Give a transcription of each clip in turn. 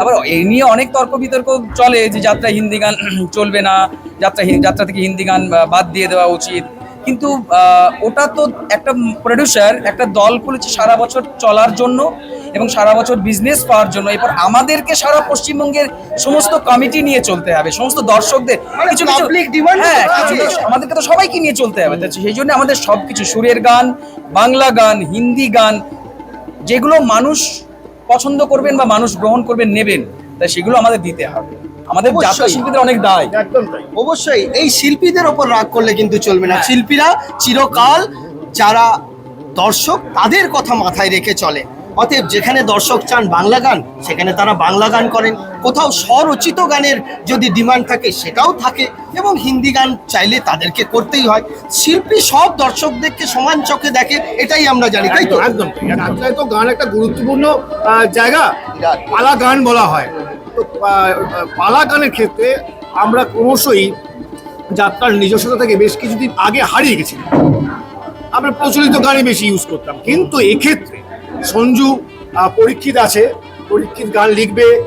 তারপর এই নিয়ে অনেক তর্ক বিতর্ক চলে যে যাত্রা হিন্দি গান চলবে না যাত্রা যাত্রা থেকে হিন্দি গান বাদ দিয়ে দেওয়া উচিত। কিন্তু ওটা তো একটা প্রডিউসার একটা দল খুলেছে সারা বছর চলার জন্য এবং সারা বছর বিজনেস পাওয়ার জন্য। এরপর আমাদেরকে সারা পশ্চিমবঙ্গের সমস্ত কমিটি নিয়ে চলতে হবে সমস্ত দর্শকদের। মানে কিছু কিছু public demand হ্যাঁ কিছু। কিছু- আমাদেরকে তো সবাইকে নিয়ে চলতে হবে। সেই জন্য আমাদের সবকিছু সুরের গান বাংলা গান হিন্দি গান যেগুলো মানুষ পছন্দ করবেন বা মানুষ গ্রহণ করবেন নেবেন তাই সেগুলো আমাদের দিতে হবে আমাদের জাতীয়। শিল্পীদের অনেক দায় একদম তাই অবশ্যই এই শিল্পীদের ওপর রাগ করলে কিন্তু চলবে না। শিল্পীরা চিরকাল যারা দর্শক তাদের কথা মাথায় রেখে চলে অতএব যেখানে দর্শক চান বাংলা গান, সেখানে তারা বাংলা গান করেন। কোথাও স্বরচিত গানের যদি ডিমান্ড থাকে, সেটাও থাকে এবং হিন্দি গান চাইলে তাদেরকে করতেই হয়। শিল্পী সব দর্শকদেরকে সমান চোখে দেখে, এটাই আমরা জানি, তাই তো? একদম। তো গান একটা গুরুত্বপূর্ণ জায়গা। পালা গান বলা হয়। তো পালা গানের ক্ষেত্রে আমরা ক্রমশই যাত্রার নিজস্বতা থেকে বেশ কিছুদিন আগে হারিয়ে গেছি আমরা প্রচলিত গানই বেশি ইউজ করতাম। কিন্তু এক্ষেত্রে সঞ্জু পরীক্ষিত আছে। পরীক্ষিত গান লিখবে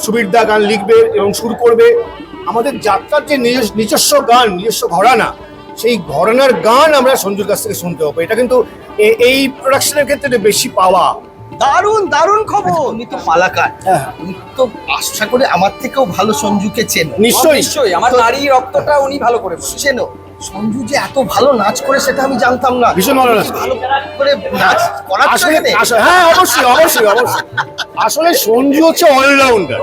সুবীরদা গান লিখবে এবং সুর করবে। আমাদের যাত্রার যে নিজস্ব নিজস্ব গান নিজস্ব ঘরানা সেই ঘরানার গান আমরা সঞ্জুর কাছ থেকে শুনতে হবে এটা কিন্তু এ- এই প্রোডাকশনের ক্ষেত্রে বেশি পাওয়া। দারুণ দারুণ খবর। তুমি তো পালাকার। হ্যাঁ। তুমি তো আশা করে আমার থেকেও ভালো সঞ্জুকে চেন। নিশ্চয়ই। নিশ্চয়ই আমার নারী রক্তটা উনি ভালো করে। চেনো। সঞ্জু যে এত ভালো নাচ করে সেটা আমি জানতাম না। ভীষণ ভালো নাচ। ভালো করে নাচ করার আসলে হ্যাঁ অবশ্যই অবশ্যই অবশ্যই। আসলে সঞ্জু হচ্ছে অলরাউন্ডার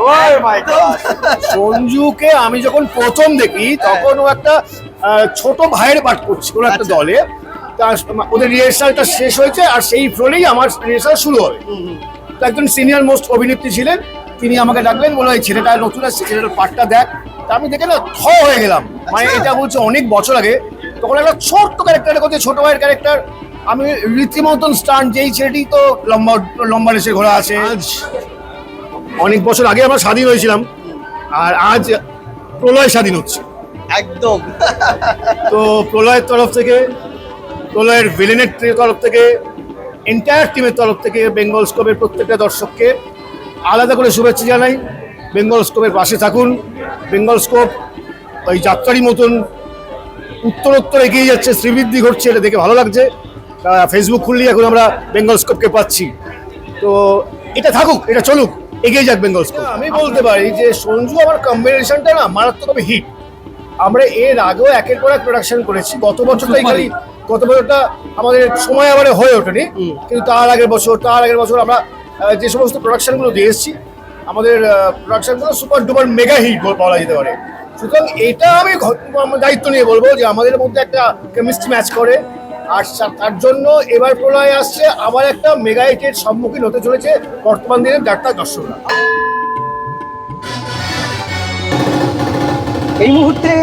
সঞ্জুকে আমি যখন প্রথম দেখি তখন ও একটা আহ, ছোট ভাইয়ের পাঠ করছে কোনো একটা আচ্ছা। দলে। তা ওদের রিহার্সালটা শেষ হয়েছে আর সেই ফ্লোরেই আমার রিহার্সাল শুরু হবে। তো একজন সিনিয়র মোস্ট অভিনেত্রী ছিলেন তিনি আমাকে ডাকলেন বলে এই ছেলেটা নতুন আসছে ছেলেটার পাঠটা দেখ। তা আমি দেখে না থ হয়ে গেলাম। মানে আচ্ছা। এটা বলছে অনেক বছর আগে। তখন একটা ছোট্ট ক্যারেক্টার করছে ছোট ভাইয়ের ক্যারেক্টার আমি রীতিমতন স্টান যেই ছেলেটি তো লম্বা লম্বা রেসে ঘোরা আছে। আজ অনেক বছর আগে আমরা স্বাধীন হয়েছিলাম আর আজ প্রলয় স্বাধীন হচ্ছে। একদম। তো প্রলয়ের তরফ থেকে প্রলয়ের ভিলেনের তরফ থেকে এন্টায়ার টিমের তরফ থেকে বেঙ্গল স্কোপের প্রত্যেকটা দর্শককে আলাদা করে শুভেচ্ছা জানাই। বেঙ্গল স্কোপের পাশে থাকুন। বেঙ্গল স্কোপ ওই যাত্রারই মতন উত্তরোত্তর এগিয়ে যাচ্ছে শ্রীবৃদ্ধি ঘটছে এটা দেখে ভালো লাগছে। ফেসবুক খুললেই এখন আমরা বেঙ্গল স্কোপকে পাচ্ছি। তো এটা থাকুক এটা চলুক এগিয়ে যাক বেঙ্গল স্কোপ আমি বলতে পারি যে সঞ্জু আমার কম্বিনেশনটা না মারাত্মকভাবে হিট আমরা এর আগেও একের পর এক প্রোডাকশন করেছি। গত বছরটাই খালি গত বছরটা আমাদের সময় আবার হয়ে ওঠেনি। কিন্তু তার আগের বছর তার আগের বছর আমরা যে সমস্ত প্রোডাকশনগুলো দিয়ে এসেছি, আমাদের প্রোডাকশনগুলো সুপার ডুপার মেগা হিট বলা যেতে পারে। সুতরাং এটা আমি আমার দায়িত্ব নিয়ে বলব যে আমাদের মধ্যে একটা কেমিস্ট্রি ম্যাচ করে। আর তার জন্য এবার প্রলয় আসছে আবার একটা মেগা হিটের সম্মুখীন হতে চলেছে বর্তমান দিনের যাত্রা দর্শকরা। এই মুহূর্তে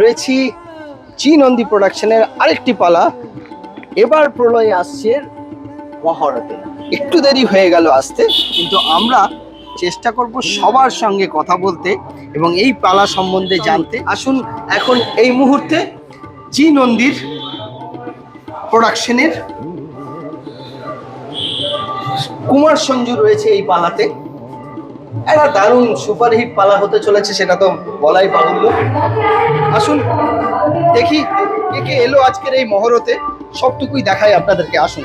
রয়েছি জি নন্দী প্রোডাকশনের আরেকটি পালা। এবার প্রলয় আসছে মহরতে একটু দেরি হয়ে গেল আসতে, কিন্তু আমরা চেষ্টা করব সবার সঙ্গে কথা বলতে এবং এই পালা সম্বন্ধে জানতে। আসুন, এখন এই মুহূর্তে জি নন্দীর প্রোডাকশনের কুমার সঞ্জু রয়েছে এই পালাতে। একটা দারুণ সুপারহিট পালা হতে চলেছে, সেটা তো বলাই বাহুল্য। আসুন, দেখি কে কে এলো আজকের এই মহরতে। সবটুকুই দেখাই আপনাদেরকে, আসুন।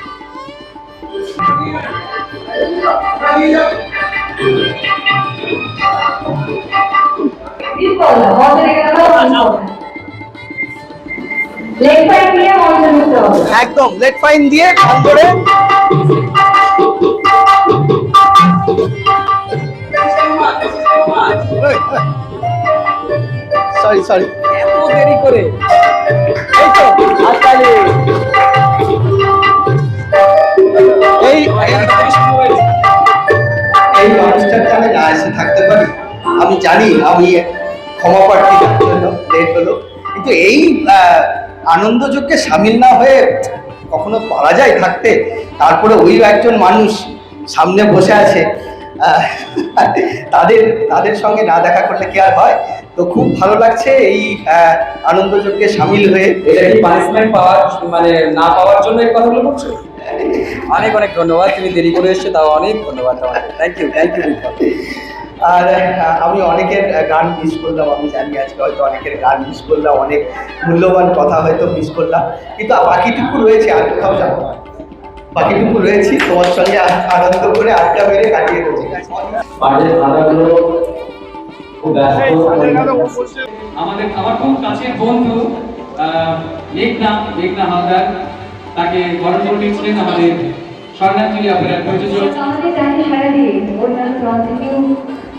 একদম লেট ফাইন দিয়ে ঢং করে সরি সরি এত দেরি করে। এই তো এই এই অনুষ্ঠানটা আমি না এসে থাকতে পারি। আমি জানি, আমি ক্ষমা প্রার্থী লেট হলো। কিন্তু এই আনন্দযজ্ঞে সামিল না হয়ে কখনো পারা যায় থাকতে, তারপরে ওই একজন মানুষ সামনে বসে আছে তাদের তাদের সঙ্গে না দেখা করলে কি আর হয়? তো খুব ভালো লাগছে এই আনন্দযজ্ঞে সামিল হয়ে। এটা কি পানিশমেন্ট পাওয়ার মানে না পাওয়ার জন্য এই কথাগুলো বলছো? অনেক অনেক ধন্যবাদ তুমি দেরি করে এসছো তাও অনেক ধন্যবাদ তোমাকে। থ্যাংক ইউ থ্যাংক ইউ আর আমি অনেকের গান মিস করলাম আমি জানি আজকে হয়তো অনেকের গান মিস করলাম অনেক মূল্যবান কথা হয়তো মিস করলাম কিন্তু বাকিটুকু রয়েছে আর কোথাও যাব না। বাকিটুকু রয়েছি তোমার সঙ্গে আনন্দ করে আড্ডা মেরে কাটিয়ে দেবো। আমাদের আমার খুব কাছের বন্ধু মেঘনা মেঘনা হালদার। তাকে বরণ করে নিচ্ছিলেন আমাদের স্বর্ণাঞ্জলি অপেরার প্রযোজক আমাদের গানে সারা দিয়ে অন্যান্য প্রান্ত থেকেও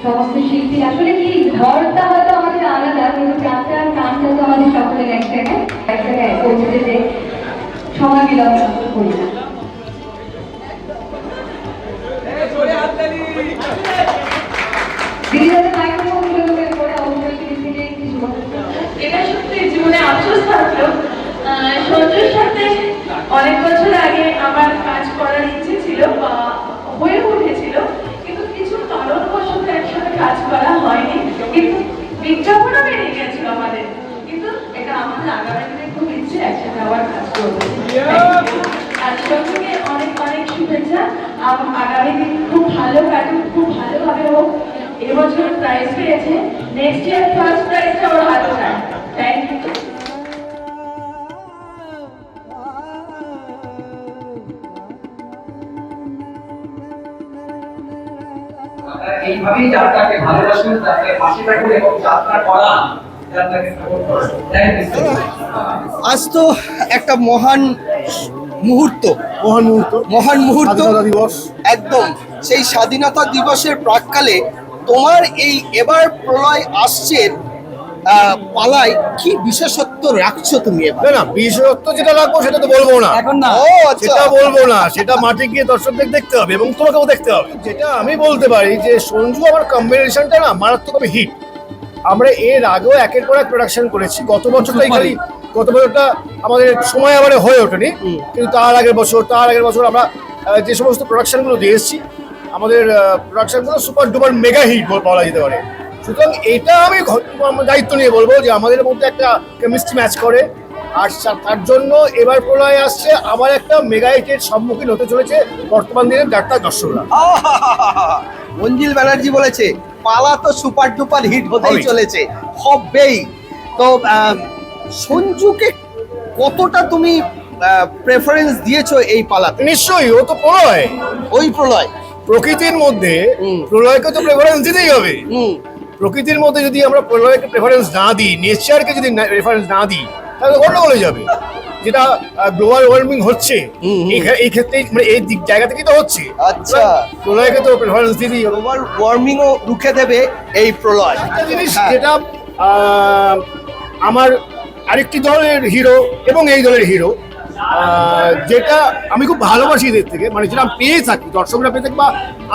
সমস্ত শিল্পী আসলে কি ঘরটা হয়তো আমাদের আলাদা কিন্তু যাত্রার গানটা তো আমাদের সকলের এক জায়গায়। এক জায়গায় পৌঁছে যেতে সময় বিলম্ব করি না। এটা সত্যি জীবনে আফসোস থাকল। সঞ্জুর সাথে অনেক বছর আগে আমার কাজ করার ইচ্ছে ছিল বা হয়ে উঠেছিল কিন্তু কিছু কারণবশত একসাথে কাজ করা হয়নি। কিন্তু বিজ্ঞাপনও বেরিয়ে গেছিল আমাদের। কিন্তু এটা আমাদের আগামী দিনে খুব ইচ্ছে একসাথে আবার কাজ করব। আর অনেক অনেক শুভেচ্ছা। আগামী দিন খুব ভালো কাটুক খুব ভালোভাবে হোক। এবছর প্রাইজ পেয়েছে। নেক্সট ইয়ার ফার্স্ট প্রাইজটা ওর হাতে চায় এইভাবেই যাত্রাকে ভালোবাসুন যাত্রায় পাশে থাকুন এবং যাত্রা করা যাত্রাকে আজ তো একটা মহান মুহূর্ত। মহান মুহূর্ত। মহান মুহূর্ত। দিবস। একদম। সেই স্বাধীনতা দিবসের প্রাককালে তোমার এই এবার প্রলয় আসছে পালায় কি বিশেষত্ব রাখছো তুমি না না বিশেষত্ব যেটা রাখব সেটা তো বলব না। এখন না। ও আচ্ছা। সেটা বলব না সেটা মাঠে গিয়ে দর্শকদের দেখতে হবে এবং তোমাকেও দেখতে হবে। যেটা আমি বলতে পারি যে সঞ্জু আমার কম্বিনেশনটা না মারাত্মক হিট আমরা এর আগেও একের পর এক প্রোডাকশন করেছি। গত বছরটাই খালি গত বছরটা আমাদের সময় আবার হয়ে ওঠেনি। কিন্তু তার আগের বছর তার আগের বছর আমরা যে সমস্ত প্রোডাকশনগুলো দিয়ে এসেছি আমাদের প্রোডাকশনগুলো সুপার ডুপার মেগা হিট বলা যেতে পারে। সুতরাং এটা আমি দায়িত্ব নিয়ে বলব যে আমাদের মধ্যে একটা কেমিস্ট্রি ম্যাচ করে। আর তার জন্য এবার প্রলয় আসছে আবার একটা মেগা হিটের সম্মুখীন হতে চলেছে বর্তমান দিনের যাত্রা দর্শকরা। মঞ্জিল ব্যানার্জি বলেছে পালা তো সুপার ডুপার হিট হতেই চলেছে হবেই। তো সঞ্জুকে কতটা তুমি প্রেফারেন্স দিয়েছ এই পালাতে? নিশ্চয়ই ও তো প্রলয়। ওই প্রলয়। প্রকৃতির মধ্যে। প্রলয়কে তো প্রেফারেন্স দিতেই হবে। প্রকৃতির মধ্যে যদি আমরা প্রলয়কে প্রেফারেন্স না দিই নেচারকে যদি রেফারেন্স না দিই তাহলে গন্ডগোল হয়ে যাবে যেটা গ্লোবাল ওয়ার্মিং হচ্ছে। এই এই ক্ষেত্রে মানে এই দিক জায়গা থেকেই তো হচ্ছে আচ্ছা। প্রলয়কে তো প্রেফারেন্স হবে গ্লোবাল ওয়ার্মিংও রুখে দেবে এই প্রলয় একটা জিনিস হ্যাঁ। যেটা আমার আরেকটি দলের হিরো এবং এই দলের হিরো যেটা আমি খুব ভালোবাসি এদের থেকে মানে যেটা পেয়ে থাকি দর্শকরা পেয়ে থাকি বা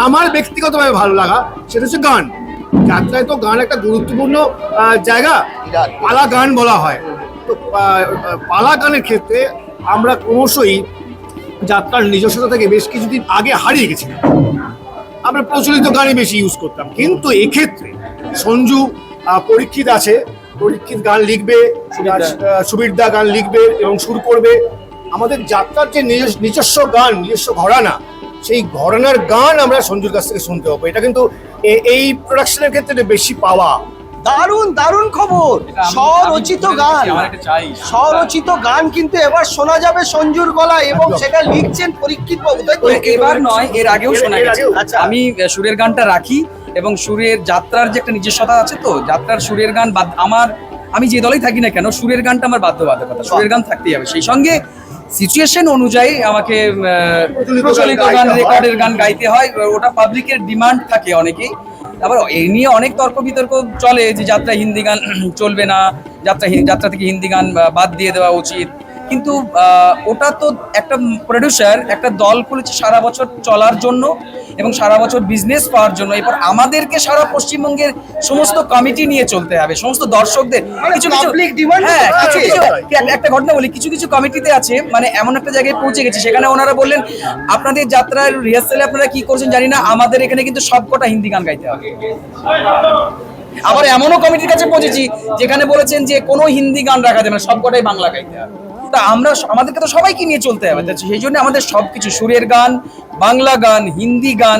আমার ব্যক্তিগতভাবে ভালো লাগা সেটা হচ্ছে গান যাত্রায় তো গান একটা গুরুত্বপূর্ণ জায়গা। পালা গান বলা হয়। তো পালা গানের ক্ষেত্রে আমরা ক্রমশই যাত্রার নিজস্বতা থেকে বেশ কিছুদিন আগে হারিয়ে গেছিলাম। আমরা প্রচলিত গানই বেশি ইউজ করতাম। কিন্তু এক্ষেত্রে সঞ্জু পরীক্ষিত আছে। পরীক্ষিত গান লিখবে সুবিরদা। গান লিখবে এবং সুর করবে। আমাদের যাত্রার যে নিজস্ব- নিজস্ব গান নিজস্ব ঘরানা সেই ঘরানার গান আমরা সঞ্জুর কাছ থেকে শুনতে পাবো। এটা কিন্তু এই প্রোডাকশনের ক্ষেত্রে বেশি পাওয়া। দারুণ দারুণ খবর। স্বরচিত গান। স্বরচিত গান কিন্তু এবার শোনা যাবে সঞ্জুর গলায় এবং সেটা লিখছেন পরীক্ষিত বাবু তাই এবার নয় এর আগেও শোনা গেছে। আচ্ছা। আমি সুরের গানটা রাখি এবং সুরের যাত্রার যে একটা নিজস্বতা আছে তো যাত্রার সুরের গান আমার আমি যে দলেই থাকি না কেন সুরের গানটা আমার বাধ্যবাধকতা সুরের গান থাকতেই হবে। সেই সঙ্গে সিচুয়েশন অনুযায়ী আমাকে প্রচলিত গান। রেকর্ডের গান গাইতে হয়। ওটা পাবলিকের ডিমান্ড থাকে অনেকেই। আবার এই নিয়ে অনেক তর্ক বিতর্ক চলে যে যাত্রা হিন্দি গান চলবে না যাত্রা যাত্রা থেকে হিন্দি গান বাদ দিয়ে দেওয়া উচিত। কিন্তু ওটা তো একটা প্রডিউসার একটা দল খুলেছে সারা বছর চলার জন্য এবং সারা বছর বিজনেস পাওয়ার জন্য। এরপর আমাদেরকে সারা পশ্চিমবঙ্গের সমস্ত কমিটি নিয়ে চলতে হবে সমস্ত দর্শকদের। মানে কিছু কিছু হ্যাঁ কিছু কিছু একটা ঘটনা বলি কিছু কিছু কমিটিতে আছে মানে এমন একটা জায়গায় পৌঁছে গেছে সেখানে ওনারা বললেন আপনাদের যাত্রার রিহার্সালে আপনারা কি করছেন জানি না আমাদের এখানে কিন্তু সবকটা হিন্দি গান গাইতে হবে। আবার এমনও কমিটির কাছে পৌঁছেছি যেখানে বলেছেন যে কোনো হিন্দি গান রাখা যাবে না সবকটাই বাংলা গাইতে হবে। তা আমরা আমাদেরকে তো সবাইকে নিয়ে চলতে হবে। সেই জন্য আমাদের সবকিছু সুরের গান বাংলা গান হিন্দি গান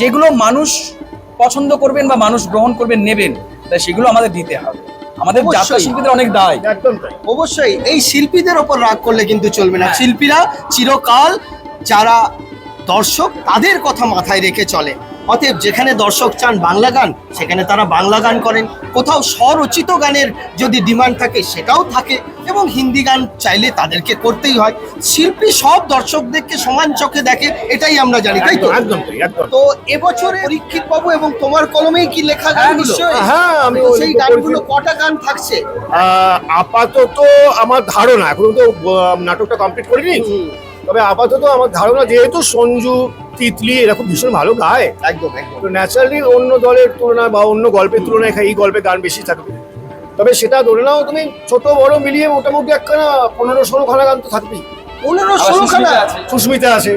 যেগুলো মানুষ পছন্দ করবেন বা মানুষ গ্রহণ করবেন নেবেন তাই সেগুলো আমাদের দিতে হবে। আমাদের অবশ্যই। শিল্পীদের অনেক দায়। একদম অবশ্যই। এই শিল্পীদের ওপর রাগ করলে কিন্তু চলবে না। শিল্পীরা চিরকাল যারা দর্শক তাদের কথা মাথায় রেখে চলে। অতএব যেখানে দর্শক চান বাংলা গান সেখানে তারা বাংলা গান করেন। কোথাও স্বরচিত গানের যদি ডিমান্ড থাকে সেটাও থাকে এবং হিন্দি গান চাইলে তাদেরকে করতেই হয়। শিল্পী সব দর্শকদেরকে সমান চোখে দেখে এটাই আমরা জানি তাই তো? একদম তো এবছরে পরীক্ষিত বাবু এবং তোমার কলমেই কি লেখা নিশ্চয়ই। হ্যাঁ আমি সেই গানগুলো কটা গান থাকছে? আপাতত আমার ধারণা এখনও তো নাটকটা কমপ্লিট করিনি। তবে আপাতত আমার ধারণা যেহেতু সঞ্জু তিতলি এরকম ভীষণ ভালো গায় একদম একদম। তো ন্যাচারালি অন্য দলের তুলনায় বা অন্য গল্পের তুলনায় এই গল্পে গান বেশি থাকবে তবে সেটা ধরে নাও তুমি ছোট বড় মিলিয়ে মোটামুটি একখানা পনেরো ষোলো খানা গান তো থাকবেই। পনেরো ষোলো খানা? সুস্মিতা আছে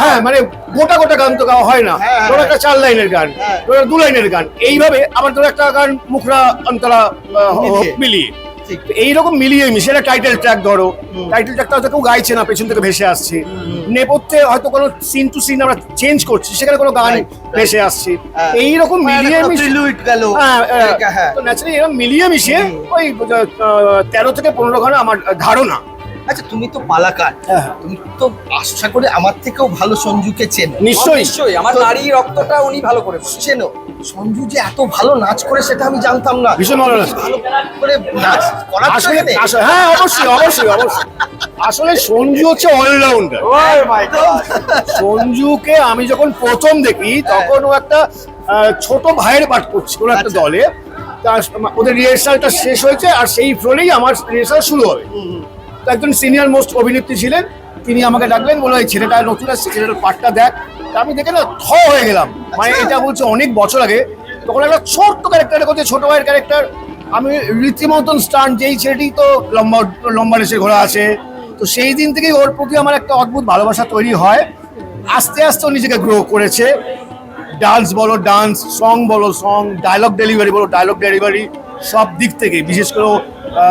হ্যাঁ মানে গোটা গোটা গান তো গাওয়া হয় না। হ্যাঁ, ধরো হ্যাঁ। একটা চার লাইনের গান হ্যাঁ। ধরো দু লাইনের গান। এইভাবে আবার ধরো একটা গান মুখরা অন্তরা মিলিয়ে। মিলিয়ে এইরকম মিলিয়ে মিশে একটা টাইটেল ট্র্যাক ধরো। টাইটেল ট্র্যাকটা হয়তো কেউ গাইছে না পেছন থেকে ভেসে আসছে। নেপথ্যে হয়তো কোনো সিন টু সিন আমরা চেঞ্জ করছি সেখানে কোনো গান. ভেসে আসছে। হ্যাঁ। এইরকম মিলিয়ে মিশে হ্যাঁ হ্যাঁ। তো ন্যাচারালি এরকম মিলিয়ে মিশিয়ে ওই তেরো থেকে পনেরো খানা আমার ধারণা। আচ্ছা তুমি তো পালাকার। হ্যাঁ। তুমি তো আশা করে আমার থেকেও ভালো সঞ্জুকে চেনো। নিশ্চয়ই। নিশ্চয়ই আমার নারী রক্তটা উনি ভালো করে। চেনো। সঞ্জু যে এত ভালো নাচ করে সেটা আমি জানতাম না। ভীষণ ভালো নাচ। ভালো করে নাচ আসলে হ্যাঁ অবশ্যই অবশ্যই অবশ্যই। আসলে সঞ্জু হচ্ছে অলরাউন্ডার সঞ্জুকে আমি যখন প্রথম দেখি তখন ও একটা ছোট ভাইয়ের পাঠ করছে কোনো একটা আচ্ছা। দলে। তার ওদের রিহার্সালটা শেষ হয়েছে আর সেই ফ্লোরেই আমার রিহার্সাল শুরু হবে। তো একজন সিনিয়র মোস্ট অভিনেত্রী ছিলেন তিনি আমাকে ডাকলেন বলে এই ছেলেটা নতুন আসছে ছেলেটার পাঠটা দেখ। আমি দেখে না থ হয়ে গেলাম। মানে এটা বলছে অনেক বছর আগে। তখন একটা ছোট্ট ক্যারেক্টার করছে ছোট ভাইয়ের ক্যারেক্টার আমি রীতিমতন স্টান যেই ছেলেটি তো লম্বা লম্বা রেসে ঘোরা আছে। তো সেই দিন থেকেই ওর প্রতি আমার একটা অদ্ভুত ভালোবাসা তৈরি হয়। আস্তে আস্তে ও নিজেকে গ্রো করেছে। ডান্স বলো ডান্স সং বলো সং ডায়লগ ডেলিভারি বলো ডায়লগ ডেলিভারি সব দিক থেকে। বিশেষ করে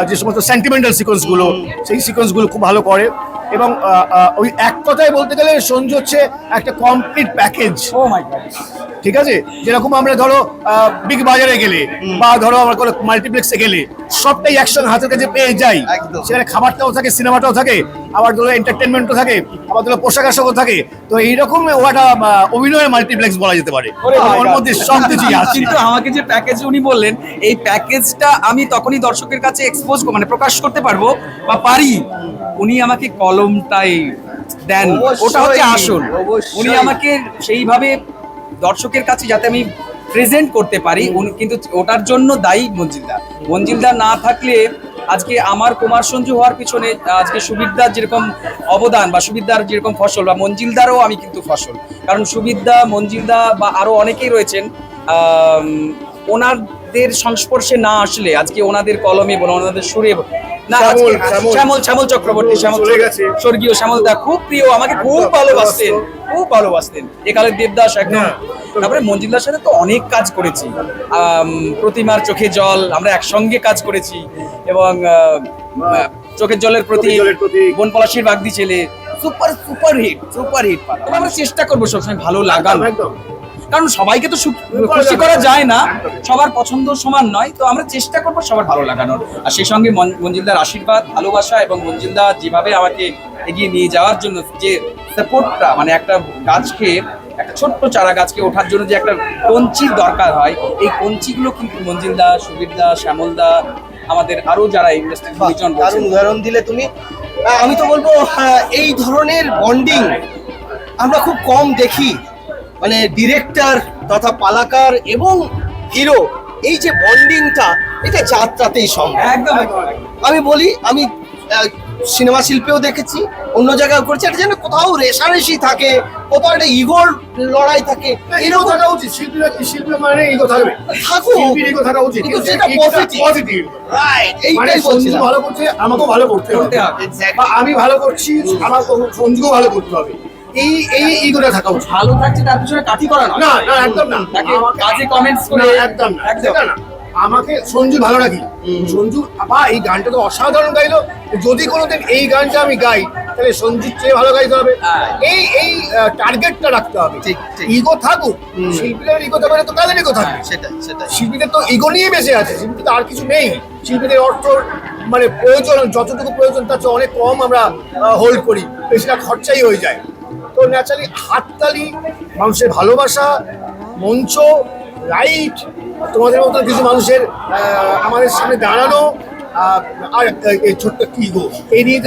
যে সমস্ত সেন্টিমেন্টাল সিকোয়েন্সগুলো সেই সিকোয়েন্সগুলো খুব ভালো করে। এবং ওই এক কথায় বলতে গেলে সঞ্জু হচ্ছে একটা complete package oh my god ঠিক আছে? যেরকম আমরা ধরো বিগ বাজারে গেলে বা ধরো আমরা কোনো মাল্টিপ্লেক্সে গেলে সবটাই একসঙ্গে হাতের কাছে পেয়ে যাই। সেখানে খাবারটাও থাকে সিনেমাটাও থাকে আবার ধরো এন্টারটেনমেন্টও থাকে আবার ধরো পোশাক আশাকও থাকে। তো এইরকম ও একটা আহ, অভিনয়ের মাল্টিপ্লেক্স বলা যেতে পারে। ওরে ওর মধ্যে সব কিছুই আছে। কিন্তু আমাকে যে প্যাকেজ উনি বললেন এই প্যাকেজটা আমি তখনই দর্শকের কাছে এক্সপোজ মানে প্রকাশ করতে পারব বা পারি। উনি আমাকে কলমটাই দেন। ওটা হচ্ছে আসল। উনি আমাকে সেইভাবে দর্শকের কাছে যাতে আমি প্রেজেন্ট করতে পারি কিন্তু ওটার জন্য দায়ী মঞ্জিলদা মঞ্জিলদা না থাকলে আজকে আমার কুমার সঞ্জু হওয়ার পিছনে, আজকে সুবিদ্যার যেরকম অবদান বা সুবিদ্যার যেরকম ফসল বা মঞ্জিলদারও আমি কিন্তু ফসল। কারণ সুবিদ্যা, মঞ্জিলদা বা আরও অনেকেই রয়েছেন ওনাদের সংস্পর্শে না আসলে আজকে ওনাদের কলমে বা ওনাদের সুরে না শ্যামল, শ্যামল। শ্যামল শ্যামল চক্রবর্তী শ্যামল। স্বর্গীয় শ্যামলদা খুব প্রিয় আমাকে খুব ভালোবাসতেন খুব ভালোবাসতেন একালের দেবদাস একদম। তারপরে সাথে তো অনেক কাজ করেছি প্রতিমার চোখে জল আমরা একসঙ্গে কাজ করেছি এবং চোখের জলের প্রতি চোখের জলের প্রতি। বন পলাশির বাগদি ছেলে super super hit super hit আমরা চেষ্টা করব সবসময় ভালো লাগানো একদম কারণ সবাইকে তো খুশি করা যায় না। সবার পছন্দ সমান নয় তো আমরা চেষ্টা করব সবার ভালো লাগানোর। আর সেই সঙ্গে মঞ্জিলদার আশীর্বাদ ভালোবাসা এবং মঞ্জিলদা যেভাবে আমাকে এগিয়ে নিয়ে যাওয়ার জন্য যে সাপোর্টটা মানে একটা গাছকে একটা ছোট্ট চারা গাছকে ওঠার জন্য যে একটা কঞ্চির দরকার হয় এই কঞ্চিগুলো কিন্তু মঞ্জিলদা সুবীরদা শ্যামলদা আমাদের আরও যারা ইন্ডাস্ট্রির দারুণ উদাহরণ দিলে তুমি। আমি তো বলব এই ধরনের বন্ডিং আমরা খুব কম দেখি। মানে ডিরেক্টর তথা পালাকার এবং হিরো এই যে বন্ডিংটা এটা যাত্রাতেই সম্ভব। আমি বলি আমি সিনেমা শিল্পেও দেখেছি অন্য জায়গায় করছি এটা যেন কোথাও রেশারেশি থাকে কোথাও একটা ইগোর লড়াই থাকে এরকম থাকা উচিত শিল্পীরা শিল্পী মানে ইগো থাকবে থাকুক। ইগো থাকা উচিত সেটা। পজিটিভ রাইট মানে এইটাই ভালো করছে আমাকেও ভালো করতে হবে। আমি ভালো করছি আমার সঞ্জুকেও ভালো করতে হবে। এই এই ইগোটা থাকা উচিত। ভালো থাকছে তার পিছনে কাঠি করা না না একদম না। তাকে কাজে কমেন্টস করে একদম না একদম। না। আমাকে সঞ্জু ভালো রাখি সঞ্জু বা এই গানটা তো অসাধারণ গাইলো। যদি কোনোদিন এই গানটা আমি গাই তাহলে সঞ্জিত চেয়ে ভালো গাইতে হবে। হ্যাঁ। এই এই টার্গেটটা রাখতে হবে। ইগো থাকুক শিল্পীদের ইগো থাকবে না তো কাদের ইগো থাকবে? সেটাই সেটাই। শিল্পীদের তো ইগো নিয়ে বেঁচে আছে শিল্পীদের আর কিছু নেই। শিল্পীদের অর্থ মানে প্রয়োজন যতটুকু প্রয়োজন তার চেয়ে অনেক কম আমরা হোল্ড করি। বেশিরভাগ খরচাই হয়ে যায়। তো ন্যাচারালি হাততালি মানুষের ভালোবাসা মঞ্চ লাইট তোমাদের মতো কিছু মানুষের আমাদের সামনে দাঁড়ানো আর এই ছোট্ট কি গো? এই নিয়ে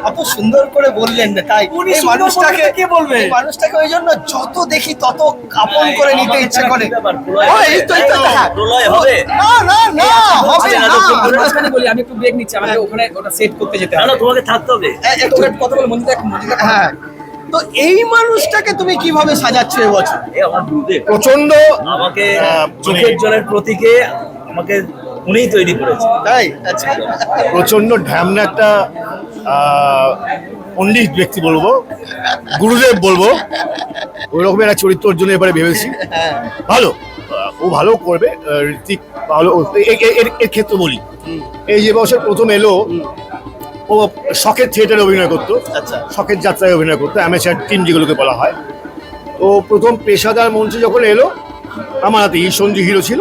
অত সুন্দর করে বললেন না তাই। উনি মানুষটাকে কে বলবে? মানুষটাকে ওই জন্য যত দেখি তত আপন করে নিতে ইচ্ছে করে। হ্যাঁ। না না না। বলি আমি একটু ব্রেক নিচ্ছি আমাকে ওখানে ওটা সেট করতে যেতে না না হবে। তোমাকে থাকতে হবে। এ- একটু ওটা কথা বলে মন্দির মন্দির হ্যাঁ। তো এই মানুষটাকে তুমি কীভাবে সাজাচ্ছ এবছর? প্রচণ্ড আমাকে চোখের জলের প্রতীকে আমাকে উনিই তৈরি করেছে। তাই? আচ্ছা। প্রচণ্ড ঢ্যামনা একটা আহ, পণ্ডিত ব্যক্তি বলব গুরুদেব বলব ওই রকমের একটা চরিত্রের জন্য এবারে ভেবেছি। হ্যাঁ। ভালো। ও ভালো করবে ঋত্বিক ভালো এর- ক্ষেত্রে বলি। এই যে বছর প্রথম এলো ও শখের থিয়েটারে অভিনয় করতো। আচ্ছা। শখের যাত্রায় অভিনয় করতো অ্যামেচার টিম যেগুলোকে বলা হয়। তো প্রথম পেশাদার মঞ্চে যখন এলো আমার হাতে সঞ্জু হিরো ছিল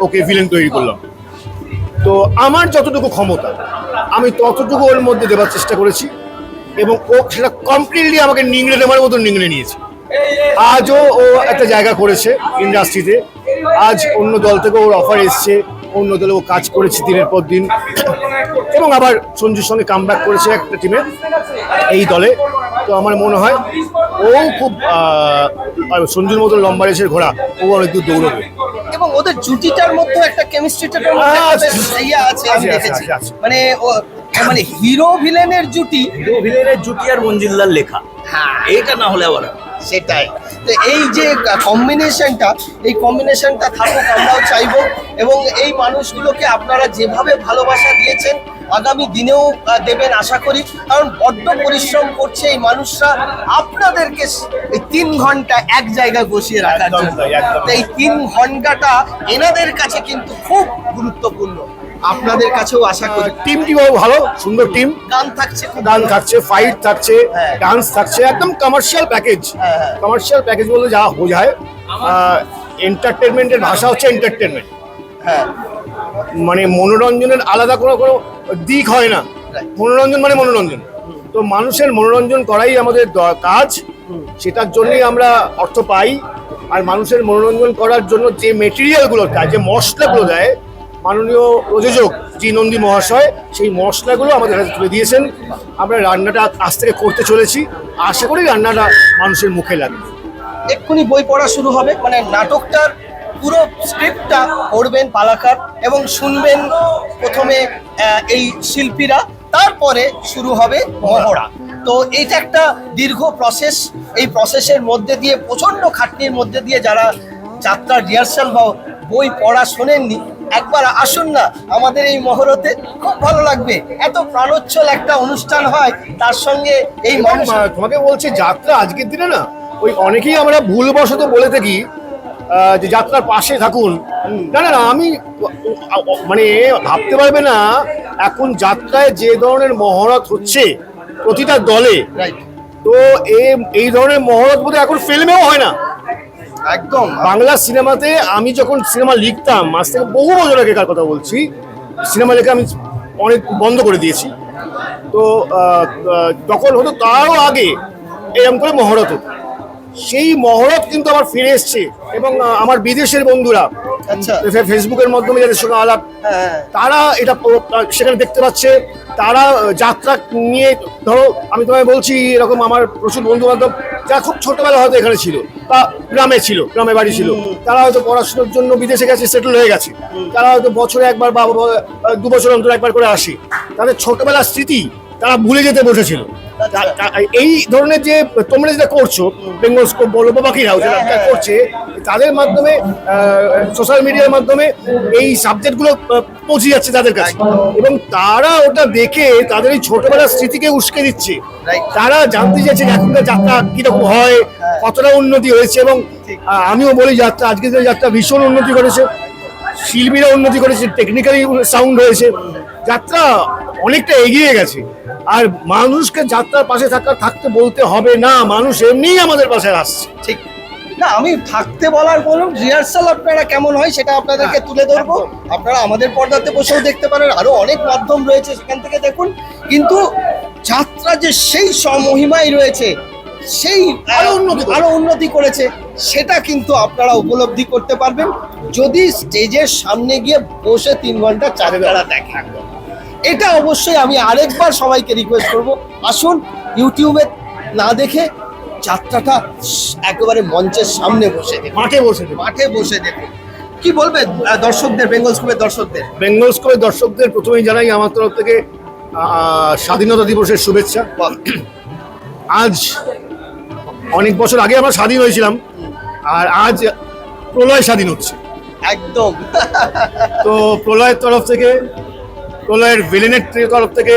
ওকে ভিলেন তৈরি করলাম। তো আমার যতটুকু ক্ষমতা আমি ততটুকু ওর মধ্যে দেওয়ার চেষ্টা করেছি এবং ও সেটা কমপ্লিটলি আমাকে নিংড়ে নেওয়ার মতো নিংড়ে নিয়েছে। আজও ও একটা জায়গা করেছে ইন্ডাস্ট্রিতে আজ অন্য দল থেকে ওর অফার এসছে অন্য দলে ও কাজ করেছে দিনের পর দিন। এবং আবার সঞ্জুর সঙ্গে কাম করেছে একটা টিমে এই দলে। তো আমার মনে হয় ও খুব সঞ্জুর মতো লম্বা রেসের ঘোড়া ও অনেক দূর দৌড়বে। এবং ওদের জুটিটার মধ্যে একটা কেমিস্ট্রিটার মধ্যে আছে। ইয়ে আমি দেখেছি। মানে ও মানে হিরো ভিলেনের জুটি হিরো ভিলেনের জুটি আর মঞ্জিলদার লেখা। হ্যাঁ। এইটা না হলে আবার সেটাই। তো এই যে কম্বিনেশনটা এই কম্বিনেশনটা থাকুক আমরাও চাইব এবং এই মানুষগুলোকে আপনারা যেভাবে ভালোবাসা দিয়েছেন আগামী দিনেও দেবেন আশা করি। কারণ বড্ড পরিশ্রম করছে এই মানুষরা। আপনাদেরকে এই তিন ঘণ্টা এক জায়গায় বসিয়ে রাখার জন্য। তো এই তিন ঘন্টাটা এনাদের কাছে কিন্তু খুব গুরুত্বপূর্ণ। আপনাদের কাছেও আশা করি। টিমটি ভালো সুন্দর টিম গান থাকছে গান থাকছে ফাইট থাকছে হ্যাঁ। ডান্স থাকছে একদম কমার্শিয়াল প্যাকেজ হ্যাঁ, হ্যাঁ। কমার্শিয়াল প্যাকেজ বলতে যা বোঝায় এন্টারটেনমেন্টের ভাষা হচ্ছে এন্টারটেনমেন্ট হ্যাঁ। মানে মনোরঞ্জনের আলাদা কোনো কোনো দিক হয় না। মনোরঞ্জন মানে মনোরঞ্জন। তো মানুষের মনোরঞ্জন করাই আমাদের কাজ। সেটার জন্যই আমরা অর্থ পাই। আর মানুষের মনোরঞ্জন করার জন্য যে মেটেরিয়ালগুলো দেয় যে মশলাগুলো দেয় মাননীয় প্রযোজক জি নন্দী মহাশয়, সেই মশলাগুলো আমাদের কাছে তুলে দিয়েছেন। আমরা রান্নাটা আজ থেকে করতে চলেছি। আশা করি রান্নাটা মানুষের মুখে লাগবে। এক্ষুনি বই পড়া শুরু হবে। মানে নাটকটার পুরো স্ক্রিপ্টটা পড়বেন পালাকার এবং শুনবেন প্রথমে এই শিল্পীরা। তারপরে শুরু হবে মহড়া। তো এইটা একটা দীর্ঘ প্রসেস। এই প্রসেসের মধ্যে দিয়ে, প্রচণ্ড খাটনির মধ্যে দিয়ে যারা যাত্রার রিহার্সাল বা বই পড়া শোনেননি একবার আসুন না আমাদের এই মহরতে খুব ভালো লাগবে। এত প্রাণোচ্ছল একটা অনুষ্ঠান হয় তার সঙ্গে এই মানুষ তোমাকে বলছি যাত্রা আজকের দিনে না ওই অনেকেই আমরা ভুলবশত বলে থাকি যে যাত্রার পাশে থাকুন। না না না আমি মানে ভাবতে পারবে না এখন যাত্রায় যে ধরনের মহরত হচ্ছে প্রতিটা দলে তো এই ধরনের মহরত বোধহয় এখন ফিল্মেও হয় না। একদম। বাংলা সিনেমাতে আমি যখন সিনেমা লিখতাম আজ থেকে বহু বছর আগেকার কথা বলছি সিনেমা লেখা আমি অনেক বন্ধ করে দিয়েছি। তো তখন হতো তারও আগে এরকম করে মহরত হতো। সেই মহরত কিন্তু আবার ফিরে এসছে এবং আমার বিদেশের বন্ধুরা আচ্ছা। ফেসবুকের মাধ্যমে যাদের সঙ্গে আলাপ হ্যাঁ তারা এটা সেখানে দেখতে পাচ্ছে। তারা যাত্রা নিয়ে, ধরো, আমি তোমায় বলছি, এরকম আমার প্রচুর বন্ধু বান্ধব যারা খুব ছোটবেলা হয়তো এখানে ছিল, বা গ্রামে ছিল, গ্রামে বাড়ি ছিল, তারা হয়তো পড়াশোনার জন্য বিদেশে গেছে সেটেল হয়ে গেছে। তারা হয়তো বছরে একবার বা দু বছর অন্তর একবার করে আসে। তাদের ছোটবেলার স্মৃতি তারা ভুলে যেতে বসেছিল। এই ধরনের যে তোমরা যেটা করছ বেঙ্গল স্কোপ বলো বা বাকিরাও যারা হ্যাঁ, হ্যাঁ। করছে তাদের মাধ্যমে সোশ্যাল মিডিয়ার মাধ্যমে এই সাবজেক্টগুলো পৌঁছে যাচ্ছে তাদের কাছে। এবং তারা ওটা দেখে তাদের এই ছোটবেলার স্মৃতিকে উস্কে দিচ্ছে। তারা জানতে চাইছে যে এখনকার যাত্রা কীরকম হয় কতটা উন্নতি হয়েছে এবং আমিও বলি যাত্রা আজকের দিনে যাত্রা ভীষণ উন্নতি করেছে। শিল্পীরা উন্নতি করেছে টেকনিক্যালি সাউন্ড হয়েছে। যাত্রা অনেকটা এগিয়ে গেছে। আর মানুষকে যাত্রার পাশে থাকা থাকতে বলতে হবে না মানুষ এমনিই আমাদের পাশে আসছে। ঠিক। না আমি থাকতে বলার বলুন রিহার্সাল আপনারা কেমন হয় সেটা আপনাদেরকে তুলে ধরবো। আপনারা আমাদের পর্দাতে বসেও দেখতে পারেন। আরও অনেক মাধ্যম রয়েছে সেখান থেকে দেখুন। কিন্তু যাত্রা যে সেই সমহিমায় রয়েছে সেই আরও উন্নতি আরও উন্নতি করেছে সেটা কিন্তু আপনারা উপলব্ধি করতে পারবেন। যদি স্টেজের সামনে গিয়ে বসে তিন ঘণ্টা চার বেলা দেখেন। এটা অবশ্যই আমি আরেকবার সবাইকে রিকোয়েস্ট করব। আসুন ইউটিউবে না দেখে যাত্রাটা একেবারে মঞ্চের সামনে বসে দেখুন। মাঠে বসে মাঠে বসে দেখুন। কি বলবে দর্শকদের বেঙ্গল স্কুলের দর্শকদের? বেঙ্গল স্কুলের দর্শকদের প্রথমেই জানাই আমার তরফ থেকে স্বাধীনতা দিবসের শুভেচ্ছা। আজ অনেক বছর আগে আমরা স্বাধীন হয়েছিলাম আর আজ প্রলয় স্বাধীন হচ্ছে। একদম। তো প্রলয়ের তরফ থেকে প্রলয়ের ভিলেনের তরফ থেকে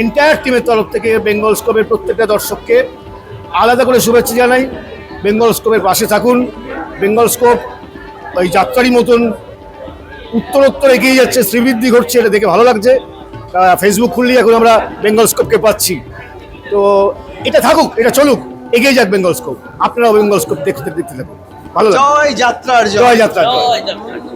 এন্টায়ার টিমের তরফ থেকে বেঙ্গল স্কোপের প্রত্যেকটা দর্শককে আলাদা করে শুভেচ্ছা জানাই। বেঙ্গল স্কোপের পাশে থাকুন। বেঙ্গল স্কোপ ওই যাত্রারই মতন উত্তরোত্তর এগিয়ে যাচ্ছে শ্রীবৃদ্ধি ঘটছে এটা দেখে ভালো লাগছে। ফেসবুক খুললেই এখন আমরা বেঙ্গল স্কোপকে পাচ্ছি। তো এটা থাকুক এটা চলুক এগিয়ে যাক বেঙ্গল স্কোপ আপনারাও বেঙ্গল স্কোপ দেখতে দেখতে থাকুন। ভালো জয় যাত্রার জয়। জয়।